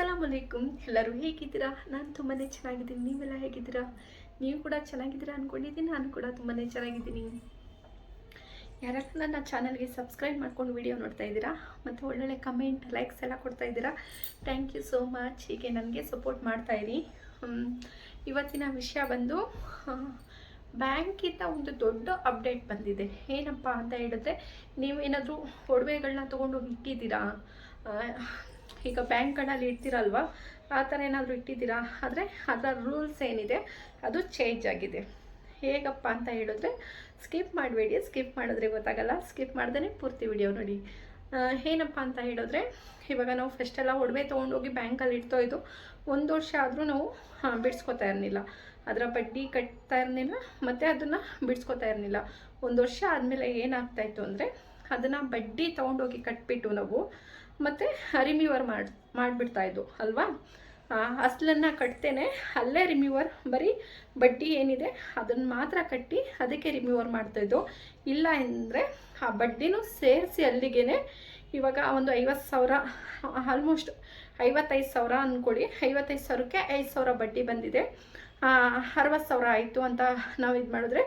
ಅಸ್ಸಲಾಮ್ ಅಲೈಕುಮ್. ಎಲ್ಲರೂ ಹೇಗಿದ್ದೀರಾ? ನಾನು ತುಂಬಾ ಚೆನ್ನಾಗಿದ್ದೀನಿ. ನೀವೆಲ್ಲ ಹೇಗಿದ್ದೀರಾ? ನೀವು ಕೂಡ ಚೆನ್ನಾಗಿದ್ದೀರಾ ಅಂದ್ಕೊಂಡಿದ್ದೀನಿ ನಾನು ಕೂಡ ತುಂಬಾ ಚೆನ್ನಾಗಿದ್ದೀನಿ. ಯಾರೆಲ್ಲ ನನ್ನ ಚಾನಲ್ಗೆ ಸಬ್ಸ್ಕ್ರೈಬ್ ಮಾಡ್ಕೊಂಡು ವಿಡಿಯೋ ನೋಡ್ತಾ ಇದ್ದೀರಾ? ಮತ್ತು ಒಳ್ಳೊಳ್ಳೆ ಕಮೆಂಟ್, ಲೈಕ್ಸ್ ಎಲ್ಲ ಕೊಡ್ತಾ ಇದ್ದೀರಾ? Thank you so much. ಹೀಗೆ ನನಗೆ ಸಪೋರ್ಟ್ ಮಾಡ್ತಾ ಇರಿ. ಇವತ್ತಿನ ವಿಷಯ ಬಂದು ಬ್ಯಾಂಕಿಂದ ಒಂದು ದೊಡ್ಡ ಅಪ್ಡೇಟ್ ಬಂದಿದೆ. ಏನಪ್ಪ ಅಂತ ಹೇಳಿದ್ರೆ, ನೀವೇನಾದರೂ ಒಡವೆಗಳನ್ನ ತೊಗೊಂಡೋಗಿ ಇಟ್ಟಿದ್ದೀರಾ? ಈಗ ಬ್ಯಾಂಕ್ಗಳಲ್ಲಿ ಇಡ್ತೀರಲ್ವ? ಆ ಥರ ಏನಾದರೂ ಇಟ್ಟಿದ್ದೀರಾ? ಆದರೆ ಅದರ ರೂಲ್ಸ್ ಏನಿದೆ, ಅದು ಚೇಂಜ್ ಆಗಿದೆ. ಹೇಗಪ್ಪ ಅಂತ ಹೇಳಿದ್ರೆ ಸ್ಕಿಪ್ ಮಾಡಬೇಡಿ ಸ್ಕಿಪ್ ಮಾಡಿದ್ರೆ ಗೊತ್ತಾಗಲ್ಲ. ಸ್ಕಿಪ್ ಮಾಡ್ದೇ ಪೂರ್ತಿ ವಿಡಿಯೋ ನೋಡಿ. ಏನಪ್ಪ ಅಂತ ಹೇಳಿದ್ರೆ, ಇವಾಗ ನಾವು ಫಸ್ಟೆಲ್ಲ ಒಡವೆ ತೊಗೊಂಡೋಗಿ ಬ್ಯಾಂಕಲ್ಲಿ ಇಡ್ತಾ ಇದ್ದು, ಒಂದು ವರ್ಷ ಆದರೂ ನಾವು ಬಿಡಿಸ್ಕೊತಾ ಇರಲಿಲ್ಲ. ಅದರ ಬಡ್ಡಿ ಕಟ್ತಾ ಇರಲಿಲ್ಲ, ಮತ್ತು ಅದನ್ನು ಬಿಡಿಸ್ಕೊತಾ ಇರಲಿಲ್ಲ. ಒಂದು ವರ್ಷ ಆದಮೇಲೆ ಏನಾಗ್ತಾಯಿತ್ತು ಅಂದರೆ ಅದನ್ನು ಬಡ್ಡಿ ತೊಗೊಂಡೋಗಿ ಕಟ್ಬಿಟ್ಟು ನಾವು ಮತ್ತು ರಿಮ್ಯೂವರ್ ಮಾಡಿ, ಮಾಡಿಬಿಡ್ತಾ ಇದ್ದು, ಅಲ್ವಾ? ಅಸಲನ್ನು ಕಟ್ತೇನೆ, ಅಲ್ಲೇ ರಿಮ್ಯೂವರ್ ಬರೀ ಬಡ್ಡಿ ಏನಿದೆ ಅದನ್ನು ಮಾತ್ರ ಕಟ್ಟಿ ಅದಕ್ಕೆ ರಿಮ್ಯೂವರ್ ಮಾಡ್ತಾಯಿದ್ದು ಇಲ್ಲ ಅಂದರೆ ಆ ಬಡ್ಡಿನೂ ಸೇರಿಸಿ ಅಲ್ಲಿಗೆ ಇವಾಗ ಒಂದು ಐವತ್ತು ಸಾವಿರ ಆಲ್ಮೋಸ್ಟ್ ಐವತ್ತೈದು ಸಾವಿರ ಅಂದ್ಕೊಳ್ಳಿ ಐವತ್ತೈದು ಸಾವಿರಕ್ಕೆ ಐದು ಸಾವಿರ ಬಡ್ಡಿ ಬಂದಿದೆ. ಅರವತ್ತು ಸಾವಿರ ಆಯಿತು ಅಂತ ನಾವು ಇದು ಮಾಡಿದ್ರೆ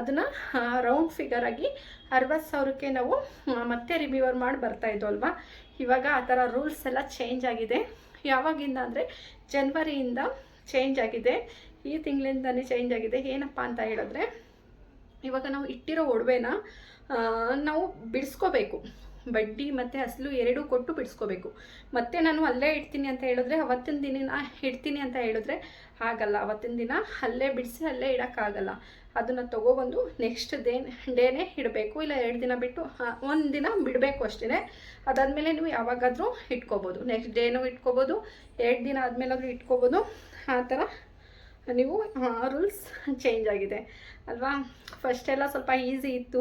ಅದನ್ನು ರೌಂಡ್ ಫಿಗರ್ ಆಗಿ ಅರವತ್ತು ಸಾವಿರಕ್ಕೆ ನಾವು ಮತ್ತೆ ರಿವ್ಯೂವರ್ ಮಾಡಿ ಬರ್ತಾಯಿದ್ವು ಅಲ್ವಾ? ಇವಾಗ ಆ ಥರ ರೂಲ್ಸ್ ಎಲ್ಲ ಚೇಂಜ್ ಆಗಿದೆ. ಯಾವಾಗಿಂದ ಅಂದರೆ ಜನ್ವರಿಯಿಂದ ಚೇಂಜ್ ಆಗಿದೆ. ಈ ತಿಂಗಳಿಂದನೇ ಚೇಂಜ್ ಆಗಿದೆ. ಏನಪ್ಪ ಅಂತ ಹೇಳಿದ್ರೆ, ಇವಾಗ ನಾವು ಇಟ್ಟಿರೋ ಒಡವೆನ ನಾವು ಬಿಡಿಸ್ಕೋಬೇಕು. ಬಡ್ಡಿ ಮತ್ತು ಅಸಲು ಎರಡೂ ಕೊಟ್ಟು ಬಿಡಿಸ್ಕೋಬೇಕು. ಮತ್ತೆ ನಾನು ಅಲ್ಲೇ ಇಡ್ತೀನಿ ಅಂತ ಹೇಳಿದ್ರೆ, ಅವತ್ತಿನ ದಿನ ಇಡ್ತೀನಿ ಅಂತ ಹೇಳಿದ್ರೆ, ಆಗಲ್ಲ. ಅವತ್ತಿನ ದಿನ ಅಲ್ಲೇ ಬಿಡಿಸಿ ಅಲ್ಲೇ ಇಡೋಕ್ಕಾಗಲ್ಲ. ಅದನ್ನು ತೊಗೊಬಂದು ನೆಕ್ಸ್ಟ್ ಡೇ ಡೇನೇ ಇಡಬೇಕು. ಇಲ್ಲ ಎರಡು ದಿನ ಬಿಟ್ಟು ಒಂದು ದಿನ ಬಿಡಬೇಕು ಅಷ್ಟೇ ಅದಾದಮೇಲೆ ನೀವು ಯಾವಾಗಾದರೂ ಇಟ್ಕೋಬೋದು. ನೆಕ್ಸ್ಟ್ ಡೇನೂ ಇಟ್ಕೋಬೋದು. ಎರಡು ದಿನ ಆದಮೇಲಾದರೂ ಇಟ್ಕೋಬೋದು. ಆ ಥರ ನೀವು ರೂಲ್ಸ್ ಚೇಂಜ್ ಆಗಿದೆ. ಅಲ್ವಾ? ಫಸ್ಟೆಲ್ಲ ಸ್ವಲ್ಪ ಈಸಿ ಇತ್ತು.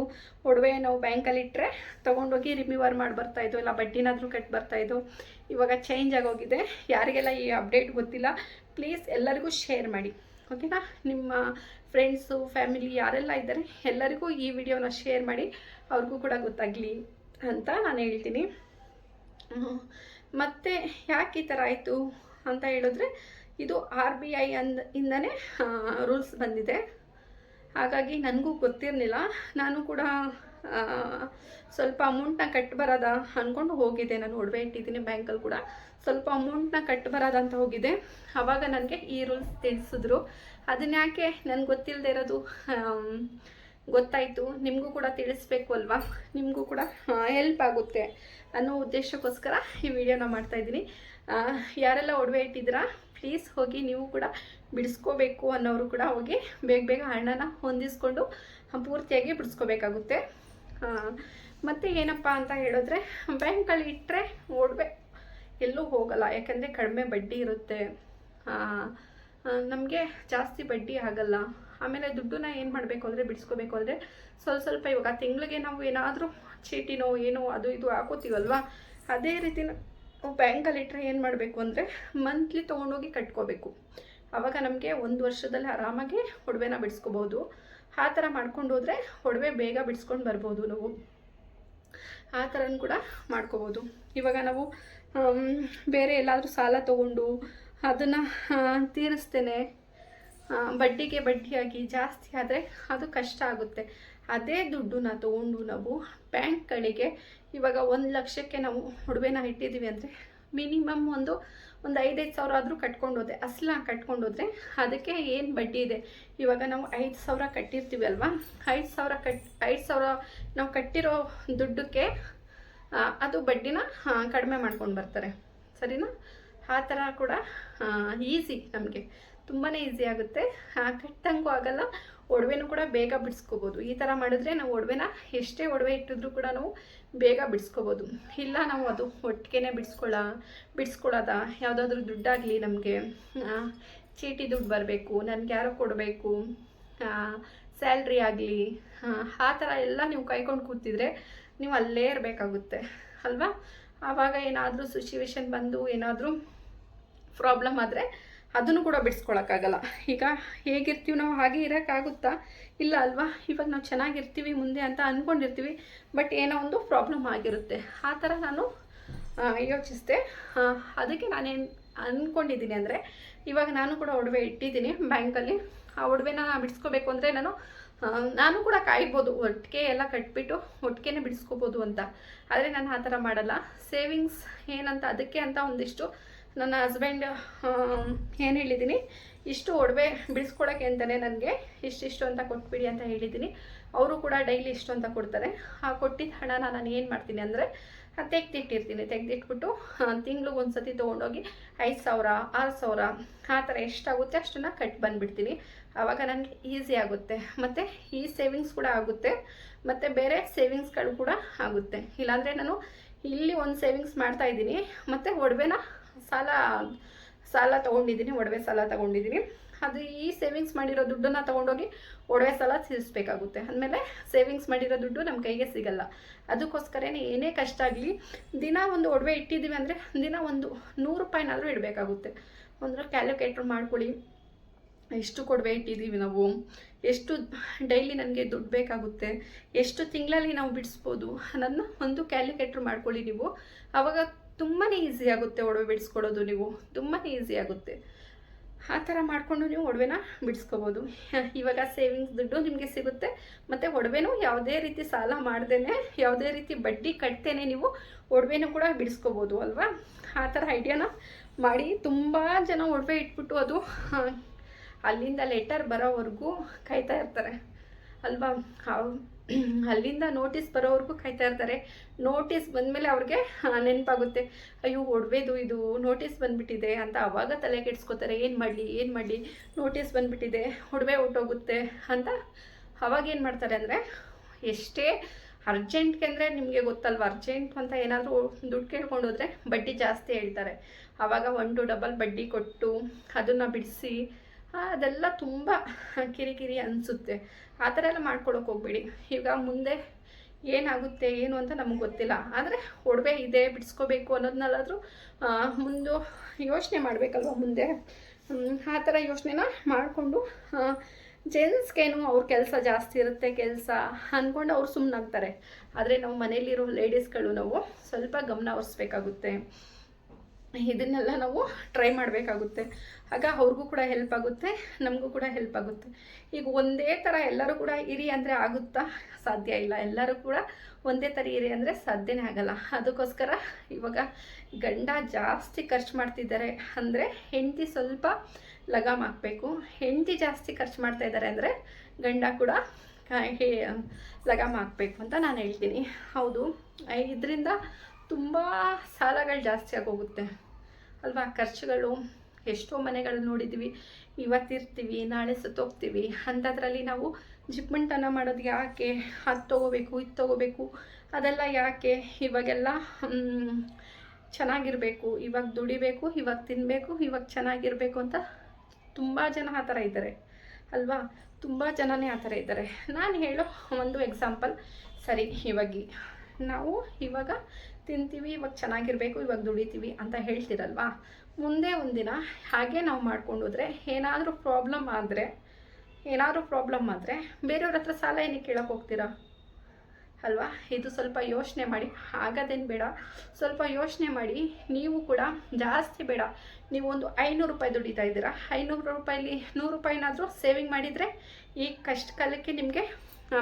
ಒಡವೆ ನಾವು ಬ್ಯಾಂಕಲ್ಲಿ ಇಟ್ಟರೆ ತೊಗೊಂಡೋಗಿ ರಿಮ್ಯೂವರ್ ಮಾಡಿ ಬರ್ತಾಯಿದ್ದು ಇಲ್ಲ ಬಡ್ಡಿನಾದರೂ ಕಟ್ಟಿ ಬರ್ತಾಯಿದ್ದು ಇವಾಗ ಚೇಂಜ್ ಆಗೋಗಿದೆ. ಯಾರಿಗೆಲ್ಲ ಈ ಅಪ್ಡೇಟ್ ಗೊತ್ತಿಲ್ಲ ಪ್ಲೀಸ್ ಎಲ್ಲರಿಗೂ ಶೇರ್ ಮಾಡಿ. ಓಕೆನಾ? ನಿಮ್ಮ ಫ್ರೆಂಡ್ಸು ಫ್ಯಾಮಿಲಿ ಯಾರೆಲ್ಲ ಇದ್ದಾರೆ, ಎಲ್ಲರಿಗೂ ಈ ವಿಡಿಯೋನ ಶೇರ್ ಮಾಡಿ, ಅವ್ರಿಗೂ ಕೂಡ ಗೊತ್ತಾಗಲಿ ಅಂತ ನಾನು ಹೇಳ್ತೀನಿ. ಮತ್ತು ಯಾಕೆ ಈ ಥರ ಆಯಿತು ಅಂತ ಹೇಳಿದ್ರೆ, ಇದು ಆರ್ ಬಿ ಐ ಅಂದ, ಇಂದನೇ ರೂಲ್ಸ್ ಬಂದಿದೆ. ಹಾಗಾಗಿ ನನಗೂ ಗೊತ್ತಿರಲಿಲ್ಲ. ನಾನು ಕೂಡ ಸ್ವಲ್ಪ ಅಮೌಂಟ್ನ ಕಟ್ ಬರೋದ ಅಂದ್ಕೊಂಡು ಹೋಗಿದ್ದೆ ನಾನು ಒಡವೆ ಇಟ್ಟಿದ್ದೀನಿ ಬ್ಯಾಂಕಲ್ಲಿ ಕೂಡ. ಸ್ವಲ್ಪ ಅಮೌಂಟ್ನ ಕಟ್ ಬರೋದ ಅಂತ ಹೋಗಿದ್ದೆ ಆವಾಗ ನನಗೆ ಈ ರೂಲ್ಸ್ ತಿಳಿಸಿದ್ರು. ಅದನ್ನ ಯಾಕೆ ನನಗೆ ಗೊತ್ತಿಲ್ಲದೆ ಇರೋದು? ಗೊತ್ತಾಯಿತು. ನಿಮಗೂ ಕೂಡ ತಿಳಿಸ್ಬೇಕು ಅಲ್ವಾ? ನಿಮಗೂ ಕೂಡ ಹೆಲ್ಪ್ ಆಗುತ್ತೆ ಅನ್ನೋ ಉದ್ದೇಶಕ್ಕೋಸ್ಕರ ಈ ವಿಡಿಯೋನ ಮಾಡ್ತಾಯಿದ್ದೀನಿ ಯಾರೆಲ್ಲ ಒಡವೆ ಇಟ್ಟಿದ್ದೀರಾ ಪ್ಲೀಸ್ ಹೋಗಿ ನೀವು ಕೂಡ ಬಿಡಿಸ್ಕೋಬೇಕು ಅನ್ನೋರು ಕೂಡ ಹೋಗಿ ಬೇಗ ಬೇಗ ಹಣನ ಹೊಂದಿಸ್ಕೊಂಡು ಪೂರ್ತಿಯಾಗಿ ಬಿಡಿಸ್ಕೋಬೇಕಾಗುತ್ತೆ. ಮತ್ತು ಏನಪ್ಪ ಅಂತ ಹೇಳಿದ್ರೆ, ಬ್ಯಾಂಕಲ್ಲಿ ಇಟ್ಟರೆ ಒಡವೆ ಎಲ್ಲೂ ಹೋಗಲ್ಲ. ಯಾಕಂದರೆ ಕಡಿಮೆ ಬಡ್ಡಿ ಇರುತ್ತೆ. ನಮಗೆ ಜಾಸ್ತಿ ಬಡ್ಡಿ ಆಗಲ್ಲ. ಆಮೇಲೆ ದುಡ್ಡನ್ನ ಏನು ಮಾಡಬೇಕು ಅಂದರೆ ಬಿಡಿಸ್ಕೋಬೇಕು ಅಂದರೆ ಸ್ವಲ್ಪ ಸ್ವಲ್ಪ ಇವಾಗ ತಿಂಗಳಿಗೆ ನಾವು ಏನಾದರೂ ಚೀಟಿನೋ ಏನೋ ಅದು ಇದು ಹಾಕೋತೀವಲ್ವಾ? ಅದೇ ರೀತಿ ಬ್ಯಾಂಕಲ್ಲಿ ಇಟ್ಟರೆ ಏನು ಮಾಡಬೇಕು ಅಂದರೆ ಮಂತ್ಲಿ ತೊಗೊಂಡೋಗಿ ಕಟ್ಕೋಬೇಕು. ಆವಾಗ ನಮಗೆ ಒಂದು ವರ್ಷದಲ್ಲಿ ಆರಾಮಾಗಿ ಒಡವೆನ ಬಿಡಿಸ್ಕೋಬೋದು. ಆ ಥರ ಮಾಡ್ಕೊಂಡು ಹೋದರೆ ಒಡವೆ ಬೇಗ ಬಿಡಿಸ್ಕೊಂಡು ಬರ್ಬೋದು ನಾವು. ಆ ಥರನೂ ಕೂಡ ಮಾಡ್ಕೋಬೋದು. ಇವಾಗ ನಾವು ಬೇರೆ ಎಲ್ಲಾದರೂ ಸಾಲ ತಗೊಂಡು ಅದನ್ನು ತೀರಿಸ್ತೇನೆ. ಬಡ್ಡಿಗೆ ಬಡ್ಡಿಯಾಗಿ ಜಾಸ್ತಿ ಆದರೆ ಅದು ಕಷ್ಟ ಆಗುತ್ತೆ. ಅದೇ ದುಡ್ಡನ್ನ ತೊಗೊಂಡು ನಾವು ಬ್ಯಾಂಕ್ಗಳಿಗೆ ಇವಾಗ ಒಂದು ಲಕ್ಷಕ್ಕೆ ನಾವು ಒಡವೆನ ಇಟ್ಟಿದ್ದೀವಿ ಅಂದರೆ ಮಿನಿಮಮ್ ಒಂದು ಒಂದು ಐದೈದು ಸಾವಿರ ಆದರೂ ಕಟ್ಕೊಂಡು ಹೋದೆ. ಅಸಲ ಕಟ್ಕೊಂಡು ಅದಕ್ಕೆ ಏನು ಬಡ್ಡಿ ಇದೆ? ಇವಾಗ ನಾವು ಐದು ಸಾವಿರ ಕಟ್ಟಿರ್ತೀವಿ ಅಲ್ವಾ? ಐದು ಸಾವಿರ ಕಟ್, ಐದು ಸಾವಿರ ನಾವು ಕಟ್ಟಿರೋ ದುಡ್ಡಕ್ಕೆ ಅದು ಬಡ್ಡಿನ ಕಡಿಮೆ ಮಾಡ್ಕೊಂಡು ಬರ್ತಾರೆ. ಸರಿನಾ? ಆ ಥರ ಕೂಡ ಈಸಿ ನಮಗೆ. ತುಂಬಾ ಈಸಿ ಆಗುತ್ತೆ. ಕಟ್ಟಂಗೂ ಆಗಲ್ಲ, ಒಡವೆನೂ ಕೂಡ ಬೇಗ ಬಿಡಿಸ್ಕೋಬೋದು. ಈ ಥರ ಮಾಡಿದ್ರೆ ನಾವು ಒಡವೆನ ಎಷ್ಟೇ ಒಡವೆ ಇಟ್ಟಿದ್ರು ಕೂಡ ನಾವು ಬೇಗ ಬಿಡಿಸ್ಕೋಬೋದು. ಇಲ್ಲ ನಾವು ಅದು ಒಟ್ಟಿಗೆ ಬಿಡಿಸ್ಕೊಳ್ಳ ಬಿಡಿಸ್ಕೊಳ್ಳೋದ ಯಾವುದಾದ್ರೂ ದುಡ್ಡಾಗಲಿ ನಮಗೆ. ಚೀಟಿ ದುಡ್ಡು ಬರಬೇಕು, ನನಗೆ ಯಾರೋ ಕೊಡಬೇಕು. ಸ್ಯಾಲ್ರಿ ಆಗಲಿ. ಆ ಥರ ಎಲ್ಲ ನೀವು ಕೈಕೊಂಡು ಕೂತಿದ್ರೆ ನೀವು ಅಲ್ಲೇ ಇರಬೇಕಾಗುತ್ತೆ. ಅಲ್ವಾ? ಆವಾಗ ಏನಾದರೂ ಸಿಚುವೇಶನ್ ಬಂದು ಏನಾದರೂ ಪ್ರಾಬ್ಲಮ್ ಆದರೆ ಅದನ್ನು ಕೂಡ ಬಿಡಿಸ್ಕೊಳಕ್ಕಾಗಲ್ಲ. ಈಗ ಹೇಗಿರ್ತೀವಿ ನಾವು ಹಾಗೆ ಇರೋಕ್ಕಾಗುತ್ತಾ? ಇಲ್ಲ ಅಲ್ವಾ? ಇವಾಗ ನಾವು ಚೆನ್ನಾಗಿರ್ತೀವಿ, ಮುಂದೆ ಅಂತ ಅಂದ್ಕೊಂಡಿರ್ತೀವಿ ಬಟ್ ಏನೋ ಒಂದು ಪ್ರಾಬ್ಲಮ್ ಆಗಿರುತ್ತೆ. ಆ ಥರ ನಾನು ಯೋಚಿಸಿದೆ. ಅದಕ್ಕೆ ನಾನೇನು ಅಂದ್ಕೊಂಡಿದ್ದೀನಿ ಅಂದರೆ, ಇವಾಗ ನಾನು ಕೂಡ ಒಡವೆ ಇಟ್ಟಿದ್ದೀನಿ ಬ್ಯಾಂಕಲ್ಲಿ. ಆ ಒಡವೆನ ಬಿಡಿಸ್ಕೋಬೇಕು ಅಂದರೆ ನಾನು ನಾನು ಕೂಡ ಕಾಯ್ಬೋದು. ಒಟ್ಟಿಗೆ ಎಲ್ಲ ಕಟ್ಬಿಟ್ಟು ಒಟ್ಟಿಗೆನೆ ಬಿಡಿಸ್ಕೋಬೋದು ಅಂತ. ಆದರೆ ನಾನು ಆ ಥರ ಮಾಡಲ್ಲ. ಸೇವಿಂಗ್ಸ್ ಏನಂತ ಅದಕ್ಕೆ ಅಂತ ಒಂದಿಷ್ಟು ನನ್ನ ಹಸ್ಬೆಂಡ್ ಏನು ಹೇಳಿದ್ದೀನಿ ಇಷ್ಟು ಒಡವೆ ಬಿಡಿಸ್ಕೊಡೋಕ್ಕೆ ಅಂತಲೇ ನನಗೆ ಇಷ್ಟಿಷ್ಟು ಅಂತ ಕೊಟ್ಬಿಡಿ ಅಂತ ಹೇಳಿದ್ದೀನಿ ಅವರು ಕೂಡ ಡೈಲಿ ಇಷ್ಟು ಅಂತ ಕೊಡ್ತಾರೆ. ಆ ಕೊಟ್ಟಿದ್ದ ಹಣನ ನಾನು ಏನು ಮಾಡ್ತೀನಿ ಅಂದರೆ ತೆಗ್ದಿಟ್ಟಿರ್ತೀನಿ. ತೆಗ್ದಿಟ್ಬಿಟ್ಟು ತಿಂಗ್ಳಿಗೆ ಒಂದು ಸತಿ ತೊಗೊಂಡೋಗಿ ಐದು ಸಾವಿರ, ಆರು ಸಾವಿರ, ಆ ಥರ ಎಷ್ಟಾಗುತ್ತೆ ಅಷ್ಟನ್ನು ಕಟ್ ಬಂದುಬಿಡ್ತೀನಿ. ಆವಾಗ ನನಗೆ ಈಸಿ ಆಗುತ್ತೆ. ಮತ್ತು ಈ ಸೇವಿಂಗ್ಸ್ ಕೂಡ ಆಗುತ್ತೆ. ಮತ್ತು ಬೇರೆ ಸೇವಿಂಗ್ಸ್ಗಳು ಕೂಡ ಆಗುತ್ತೆ. ಇಲ್ಲಾಂದರೆ ನಾನು ಇಲ್ಲಿ ಒಂದು ಸೇವಿಂಗ್ಸ್ ಮಾಡ್ತಾ ಇದ್ದೀನಿ. ಮತ್ತು ಒಡವೆನ ಸಾಲ ಸಾಲ ತೊಗೊಂಡಿದ್ದೀನಿ ಒಡವೆ ಸಾಲ ತೊಗೊಂಡಿದ್ದೀನಿ ಅದು ಈ ಸೇವಿಂಗ್ಸ್ ಮಾಡಿರೋ ದುಡ್ಡನ್ನು ತೊಗೊಂಡೋಗಿ ಒಡವೆ ಸಾಲ ತೀರಿಸ್ಬೇಕಾಗುತ್ತೆ. ಅಂದಮೇಲೆ ಸೇವಿಂಗ್ಸ್ ಮಾಡಿರೋ ದುಡ್ಡು ನಮ್ಮ ಕೈಗೆ ಸಿಗಲ್ಲ. ಅದಕ್ಕೋಸ್ಕರನೇ ಏನೇ ಕಷ್ಟ ಆಗಲಿ, ದಿನ ಒಂದು ಒಡವೆ ಇಟ್ಟಿದ್ದೀವಿ ಅಂದರೆ ದಿನ ಒಂದು ನೂರು ರೂಪಾಯಿನಾದರೂ ಇಡಬೇಕಾಗುತ್ತೆ. ಒಂದು ಕ್ಯಾಲ್ಕುಲೇಟ್ರ್ ಮಾಡ್ಕೊಳ್ಳಿ. ಎಷ್ಟು ಕೊಡವೆ ಇಟ್ಟಿದ್ದೀವಿ ನಾವು? ಎಷ್ಟು ಡೈಲಿ ನನಗೆ ದುಡ್ಡು ಬೇಕಾಗುತ್ತೆ? ಎಷ್ಟು ತಿಂಗಳಲ್ಲಿ ನಾವು ಬಿಡಿಸ್ಬೋದು? ಅನ್ನೋದನ್ನ ಒಂದು ಕ್ಯಾಲ್ಕುಲೇಟ್ರ್ ಮಾಡ್ಕೊಳ್ಳಿ ನೀವು. ಆವಾಗ ತುಂಬಾ ಈಸಿ ಆಗುತ್ತೆ ಒಡವೆ ಬಿಡಿಸ್ಕೊಡೋದು ನೀವು. ತುಂಬಾ ಈಸಿ ಆಗುತ್ತೆ. ಆ ಥರ ಮಾಡಿಕೊಂಡು ನೀವು ಒಡವೆನ ಬಿಡಿಸ್ಕೋಬೋದು. ಇವಾಗ ಸೇವಿಂಗ್ಸ್ ದುಡ್ಡು ನಿಮಗೆ ಸಿಗುತ್ತೆ. ಮತ್ತು ಒಡವೆನೂ ಯಾವುದೇ ರೀತಿ ಸಾಲ ಮಾಡ್ದೇನೆ, ಯಾವುದೇ ರೀತಿ ಬಡ್ಡಿ ಕಟ್ತೇನೆ ನೀವು ಒಡವೆನೂ ಕೂಡ ಬಿಡಿಸ್ಕೋಬೋದು ಅಲ್ವಾ? ಆ ಥರ ಐಡಿಯಾನ ಮಾಡಿ ತುಂಬ ಜನ ಒಡವೆ ಇಟ್ಬಿಟ್ಟು ಅದು ಅಲ್ಲಿಂದ ಲೆಟರ್ ಬರೋವರೆಗೂ ಕಾಯ್ತಾ ಇರ್ತಾರೆ. ಅಲ್ವಾ? ಅಲ್ಲಿಂದ ನೋಟಿಸ್ ಬರೋವರೆಗೂ ಕಾಯ್ತಾ ಇರ್ತಾರೆ. ನೋಟಿಸ್ ಬಂದಮೇಲೆ ಅವ್ರಿಗೆ ನೆನಪಾಗುತ್ತೆ. ಅಯ್ಯೋ, ಒಡವೆದು ಇದು. ನೋಟಿಸ್ ಬಂದ್ಬಿಟ್ಟಿದೆ ಅಂತ ಅವಾಗ ತಲೆ ಕೆಡ್ಸ್ಕೊತಾರೆ. ಏನು ಮಾಡಲಿ ಏನು ಮಾಡಲಿ? ನೋಟಿಸ್ ಬಂದ್ಬಿಟ್ಟಿದೆ. ಒಡವೆ ಹೊಟ್ಟೋಗುತ್ತೆ ಅಂತ ಅವಾಗ ಏನು ಮಾಡ್ತಾರೆ ಅಂದರೆ, ಎಷ್ಟೇ ಅರ್ಜೆಂಟ್ಗೆ ಅಂದರೆ ನಿಮಗೆ ಗೊತ್ತಲ್ವ? ಅರ್ಜೆಂಟ್ ಅಂತ ಏನಾದರೂ ದುಡ್ಡು ಕೇಳ್ಕೊಂಡು ಹೋದರೆ ಬಡ್ಡಿ ಜಾಸ್ತಿ ಹೇಳ್ತಾರೆ. ಆವಾಗ ಒನ್ ಟು ಡಬಲ್ ಬಡ್ಡಿ ಕೊಟ್ಟು ಅದನ್ನು ಬಿಡಿಸಿ ಅದೆಲ್ಲ ತುಂಬ ಕಿರಿಕಿರಿ ಅನಿಸುತ್ತೆ. ಆ ಥರ ಎಲ್ಲ ಮಾಡ್ಕೊಳಕ್ಕೆ ಹೋಗ್ಬೇಡಿ. ಈಗ ಮುಂದೆ ಏನಾಗುತ್ತೆ, ಏನು ಅಂತ ನಮಗೆ ಗೊತ್ತಿಲ್ಲ. ಆದರೆ ಒಡವೆ ಇದೆ, ಬಿಡಿಸ್ಕೋಬೇಕು ಅನ್ನೋದನ್ನಲ್ಲಾದರೂ ಮುಂದೆ ಯೋಚನೆ ಮಾಡಬೇಕಲ್ವ ಮುಂದೆ? ಆ ಥರ ಯೋಚನೆನ ಮಾಡಿಕೊಂಡು ಜೆಂಟ್ಸ್ಗೇನು ಅವ್ರ ಕೆಲಸ ಜಾಸ್ತಿ ಇರುತ್ತೆ, ಕೆಲಸ ಅಂದ್ಕೊಂಡು ಅವ್ರು ಸುಮ್ಮನಾಗ್ತಾರೆ ಆದರೆ ನಾವು ಮನೇಲಿರೋ ಲೇಡೀಸ್ಗಳು ನಾವು ಸ್ವಲ್ಪ ಗಮನ ಹರಿಸ್ಬೇಕಾಗುತ್ತೆ. ಇದನ್ನೆಲ್ಲ ನಾವು ಟ್ರೈ ಮಾಡಬೇಕಾಗುತ್ತೆ. ಆಗ ಅವ್ರಿಗೂ ಕೂಡ ಹೆಲ್ಪ್ ಆಗುತ್ತೆ, ನಮಗೂ ಕೂಡ ಹೆಲ್ಪ್ ಆಗುತ್ತೆ. ಈಗ ಒಂದೇ ಥರ ಎಲ್ಲರೂ ಕೂಡ ಇರಿ ಅಂದರೆ ಆಗುತ್ತಾ? ಸಾಧ್ಯ ಇಲ್ಲ. ಎಲ್ಲರೂ ಕೂಡ ಒಂದೇ ಥರ ಇರಿ ಅಂದರೆ ಸಾಧ್ಯನೇ ಆಗಲ್ಲ. ಅದಕ್ಕೋಸ್ಕರ ಇವಾಗ ಗಂಡ ಜಾಸ್ತಿ ಖರ್ಚು ಮಾಡ್ತಿದ್ದಾರೆ ಅಂದರೆ ಹೆಂಡತಿ ಸ್ವಲ್ಪ ಲಗಾಮ್ ಹಾಕಬೇಕು. ಹೆಂಡತಿ ಜಾಸ್ತಿ ಖರ್ಚು ಮಾಡ್ತಾ ಇದ್ದಾರೆ ಅಂದರೆ ಗಂಡ ಕೂಡ ಲಗಾಮ್ ಹಾಕಬೇಕು ಅಂತ ನಾನು ಹೇಳ್ತೀನಿ. ಹೌದು. ಇದರಿಂದ ತುಂಬ ಸಾಲಗಳು ಜಾಸ್ತಿ ಆಗೋಗುತ್ತೆ. ಅಲ್ವಾ? ಖರ್ಚುಗಳು, ಎಷ್ಟೋ ಮನೆಗಳು ನೋಡಿದ್ದೀವಿ ಇವತ್ತಿರ್ತೀವಿ, ನಾಳೆ ಸತ್ತೋಗ್ತೀವಿ. ಅಂಥದ್ರಲ್ಲಿ ನಾವು ಜಿಪ್ಮೆಂಟನ್ನು ಮಾಡೋದು ಯಾಕೆ? ಅದು ತೊಗೋಬೇಕು, ಇದು ತೊಗೋಬೇಕು. ಅದೆಲ್ಲ ಯಾಕೆ? ಇವಾಗೆಲ್ಲ ಚೆನ್ನಾಗಿರಬೇಕು. ಇವಾಗ ದುಡಿಬೇಕು, ಇವಾಗ ತಿನ್ನಬೇಕು ಇವಾಗ ಚೆನ್ನಾಗಿರಬೇಕು ಅಂತ ತುಂಬ ಜನ ಆ ಥರ ಇದ್ದಾರೆ. ಅಲ್ವಾ? ತುಂಬ ಜನನೇ ಆ ಥರ ಇದ್ದಾರೆ. ನಾನು ಹೇಳೋ ಒಂದು ಎಕ್ಸಾಂಪಲ್ ಸರಿ, ಇವಾಗಿ ನಾವು ಇವಾಗ ತಿಂತೀವಿ, ಇವಾಗ ಚೆನ್ನಾಗಿರಬೇಕು, ಇವಾಗ ದುಡಿತೀವಿ ಅಂತ ಹೇಳ್ತಿರಲ್ವಾ? ಮುಂದೆ ಒಂದಿನ ಹಾಗೆ ನಾವು ಮಾಡ್ಕೊಂಡು ಹೋದ್ರೆ ಏನಾದರೂ ಪ್ರಾಬ್ಲಮ್ ಆದರೆ, ಏನಾದರೂ ಪ್ರಾಬ್ಲಮ್ ಆದರೆ ಬೇರೆಯವ್ರ ಹತ್ರ ಸಾಲ ಏನಕ್ಕೆ ಕೇಳೋಕೆ ಹೋಗ್ತೀರಾ? ಅಲ್ವಾ? ಇದು ಸ್ವಲ್ಪ ಯೋಚನೆ ಮಾಡಿ ಆಗೋದೇನು ಬೇಡ. ಸ್ವಲ್ಪ ಯೋಚನೆ ಮಾಡಿ, ನೀವು ಕೂಡ ಜಾಸ್ತಿ ಬೇಡ. ನೀವು ಒಂದು ಐನೂರು ರೂಪಾಯಿ ದುಡಿತಾ ಇದ್ದೀರಾ? ಐನೂರು ರೂಪಾಯಿಲಿ ನೂರು ರೂಪಾಯಿನಾದರೂ ಸೇವಿಂಗ್ ಮಾಡಿದರೆ ಈ ಕಷ್ಟ ಕಾಲಕ್ಕೆ ನಿಮಗೆ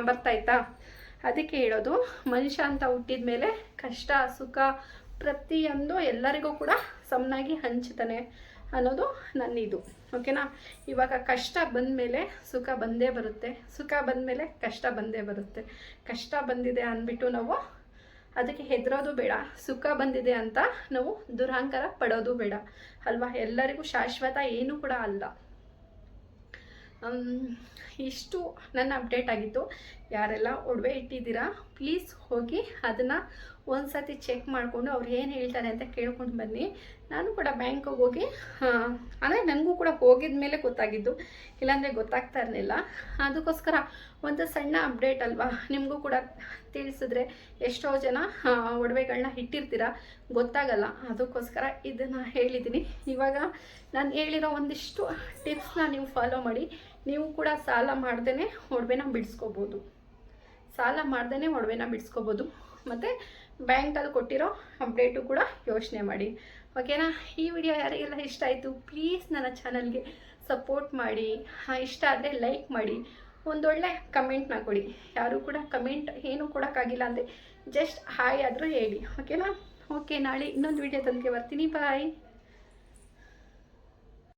ಬರ್ತಾಯ್ತಾ ಅದಕ್ಕೆ ಹೇಳೋದು ಮನುಷ್ಯ ಅಂತ ಹುಟ್ಟಿದ ಮೇಲೆ ಕಷ್ಟ, ಸುಖ ಪ್ರತಿಯೊಂದು ಎಲ್ಲರಿಗೂ ಕೂಡ ಸಮನಾಗಿ ಹಂಚ್ತಾನೆ ಅನ್ನೋದು ನನ್ನ ಇದು ಓಕೆನಾ? ಇವಾಗ ಕಷ್ಟ ಬಂದಮೇಲೆ ಸುಖ ಬಂದೇ ಬರುತ್ತೆ. ಸುಖ ಬಂದಮೇಲೆ ಕಷ್ಟ ಬಂದೇ ಬರುತ್ತೆ. ಕಷ್ಟ ಬಂದಿದೆ ಅಂದ್ಬಿಟ್ಟು ನಾವು ಅದಕ್ಕೆ ಹೆದರೋದು ಬೇಡ. ಸುಖ ಬಂದಿದೆ ಅಂತ ನಾವು ದುರಹಂಕಾರ ಪಡೋದು ಬೇಡ. ಅಲ್ವಾ? ಎಲ್ಲರಿಗೂ ಶಾಶ್ವತ ಏನೂ ಕೂಡ ಅಲ್ಲ. ಇಷ್ಟು ನನ್ನ ಅಪ್ಡೇಟ್ ಆಗಿತ್ತು. ಯಾರೆಲ್ಲ ಒಡವೆ ಇಟ್ಟಿದ್ದೀರಾ ಪ್ಲೀಸ್ ಹೋಗಿ ಅದನ್ನು ಒಂದು ಸತಿ ಚೆಕ್ ಮಾಡಿಕೊಂಡು ಅವ್ರು ಏನು ಹೇಳ್ತಾರೆ ಅಂತ ಕೇಳ್ಕೊಂಡು ಬನ್ನಿ. ನಾನು ಕೂಡ ಬ್ಯಾಂಕಿಗೆ ಹೋಗಿ ಅಂದರೆ ನನಗೂ ಕೂಡ ಹೋಗಿದ ಮೇಲೆ ಗೊತ್ತಾಗಿದ್ದು. ಇಲ್ಲಾಂದರೆ ಗೊತ್ತಾಗ್ತಾ ಇರಲಿಲ್ಲ. ಅದಕ್ಕೋಸ್ಕರ ಒಂದು ಸಣ್ಣ ಅಪ್ಡೇಟ್ ಅಲ್ವಾ? ನಿಮಗೂ ಕೂಡ ತಿಳಿಸಿದ್ರೆ ಎಷ್ಟೋ ಜನ ಒಡವೆಗಳನ್ನ ಇಟ್ಟಿರ್ತೀರ? ಗೊತ್ತಾಗಲ್ಲ. ಅದಕ್ಕೋಸ್ಕರ ಇದನ್ನು ಹೇಳಿದ್ದೀನಿ ಇವಾಗ ನಾನು ಹೇಳಿರೋ ಒಂದಿಷ್ಟು ಟಿಪ್ಸ್ನ ನೀವು ಫಾಲೋ ಮಾಡಿ. ನೀವು ಕೂಡ ಸಾಲ ಮಾಡ್ದೇ ಒಡವೆನ ಬಿಡಿಸ್ಕೋಬೋದು. ಸಾಲ ಮಾಡ್ದೇ ಒಡವೆನ ಬಿಡಿಸ್ಕೋಬೋದು. ಮತ್ತು ಬ್ಯಾಂಕಲ್ಲಿ ಕೊಟ್ಟಿರೋ ಅಪ್ಡೇಟು ಕೂಡ ಯೋಚನೆ ಮಾಡಿ. ಓಕೆನಾ ಈ ವಿಡಿಯೋ ಯಾರಿಗೆಲ್ಲ ಇಷ್ಟ ಆಯಿತು ಪ್ಲೀಸ್ ನನ್ನ ಚಾನಲ್ಗೆ ಸಪೋರ್ಟ್ ಮಾಡಿ. ಇಷ್ಟ ಆದರೆ ಲೈಕ್ ಮಾಡಿ. ಒಂದೊಳ್ಳೆ ಕಮೆಂಟ್ನ ಕೊಡಿ. ಯಾರೂ ಕೂಡ ಕಮೆಂಟ್ ಏನೂ ಕೊಡೋಕ್ಕಾಗಿಲ್ಲ ಅಂದರೆ ಜಸ್ಟ್ ಹಾಯ್ ಆದರೂ ಹೇಳಿ. ಓಕೆನಾ ಓಕೆ ನಾಳೆ ಇನ್ನೊಂದು ವಿಡಿಯೋ ತಂದಿಗೆ ಬರ್ತೀನಿ. ಬಾಯ್